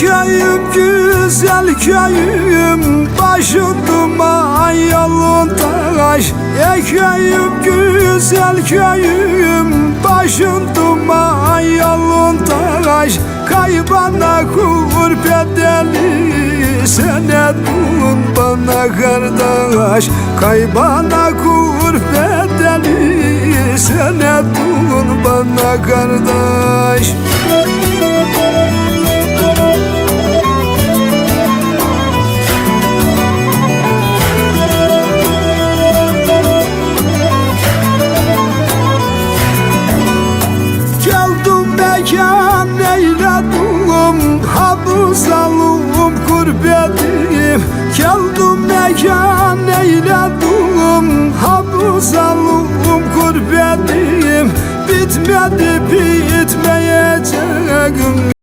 köyüm güzel köyüm Başın duman yolun taş Ey köyüm güzel köyüm Başın duman yolun taş Kaybana kur bedeli Senedun bana kardeş. Kaybana kur bedeli Senedun bana kardeş mekan eyledim Habuzalım kurbetim. Geldim mekan eyledim Habuzalım kurbetim. Bitmedi bitmeyecek